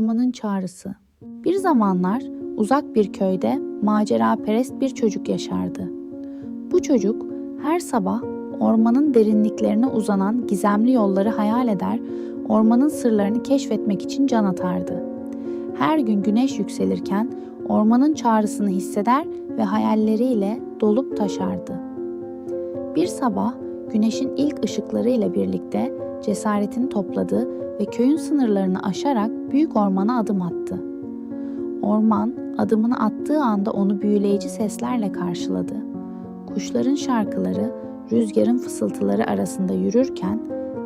Ormanın Çağrısı Bir zamanlar uzak bir köyde macera perest bir çocuk yaşardı. Bu çocuk her sabah ormanın derinliklerine uzanan gizemli yolları hayal eder, ormanın sırlarını keşfetmek için can atardı. Her gün güneş yükselirken ormanın çağrısını hisseder ve hayalleriyle dolup taşardı. Bir sabah güneşin ilk ışıklarıyla birlikte cesaretini topladı ve köyün sınırlarını aşarak büyük ormana adım attı. Orman adımını attığı anda onu büyüleyici seslerle karşıladı. Kuşların şarkıları, rüzgarın fısıltıları arasında yürürken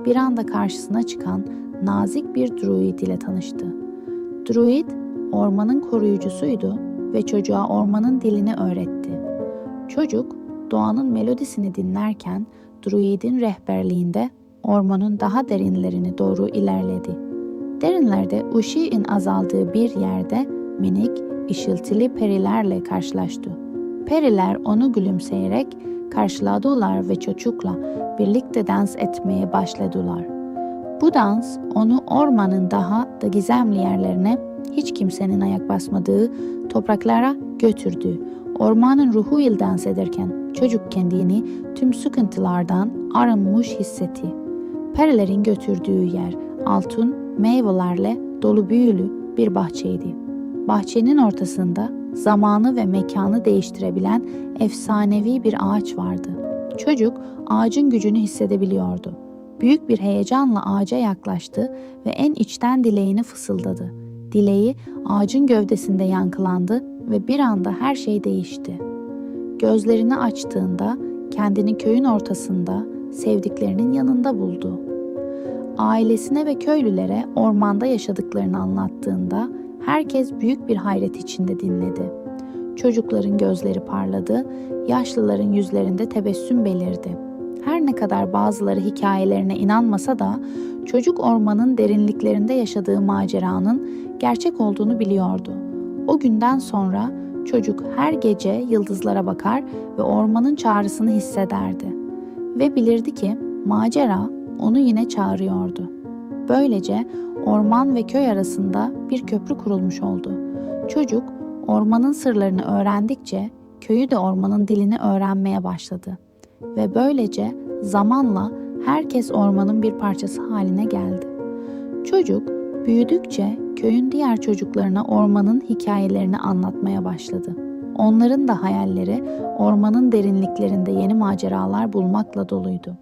bir anda karşısına çıkan nazik bir druid ile tanıştı. Druid ormanın koruyucusuydu ve çocuğa ormanın dilini öğretti. Çocuk doğanın melodisini dinlerken druidin rehberliğinde ormanın daha derinlerini doğru ilerledi. Derinlerde ışığın azaldığı bir yerde minik, ışıltılı perilerle karşılaştı. Periler onu gülümseyerek karşıladılar ve çocukla birlikte dans etmeye başladılar. Bu dans onu ormanın daha da gizemli yerlerine hiç kimsenin ayak basmadığı topraklara götürdü. Ormanın ruhu il dans ederken çocuk kendini tüm sıkıntılardan arınmış hissetti. Perilerin götürdüğü yer altın meyvelerle dolu büyülü bir bahçeydi. Bahçenin ortasında zamanı ve mekanı değiştirebilen efsanevi bir ağaç vardı. Çocuk ağacın gücünü hissedebiliyordu. Büyük bir heyecanla ağaca yaklaştı ve en içten dileğini fısıldadı. Dileği ağacın gövdesinde yankılandı ve bir anda her şey değişti. Gözlerini açtığında kendini köyün ortasında sevdiklerinin yanında buldu. Ailesine ve köylülere ormanda yaşadıklarını anlattığında herkes büyük bir hayret içinde dinledi. Çocukların gözleri parladı, yaşlıların yüzlerinde tebessüm belirdi. Her ne kadar bazıları hikayelerine inanmasa da çocuk ormanın derinliklerinde yaşadığı maceranın gerçek olduğunu biliyordu. O günden sonra çocuk her gece yıldızlara bakar ve ormanın çağrısını hissederdi. Ve bilirdi ki macera onu yine çağırıyordu. Böylece orman ve köy arasında bir köprü kurulmuş oldu. Çocuk ormanın sırlarını öğrendikçe köyü de ormanın dilini öğrenmeye başladı. Ve böylece zamanla herkes ormanın bir parçası haline geldi. Çocuk büyüdükçe köyün diğer çocuklarına ormanın hikayelerini anlatmaya başladı. Onların da hayalleri ormanın derinliklerinde yeni maceralar bulmakla doluydu.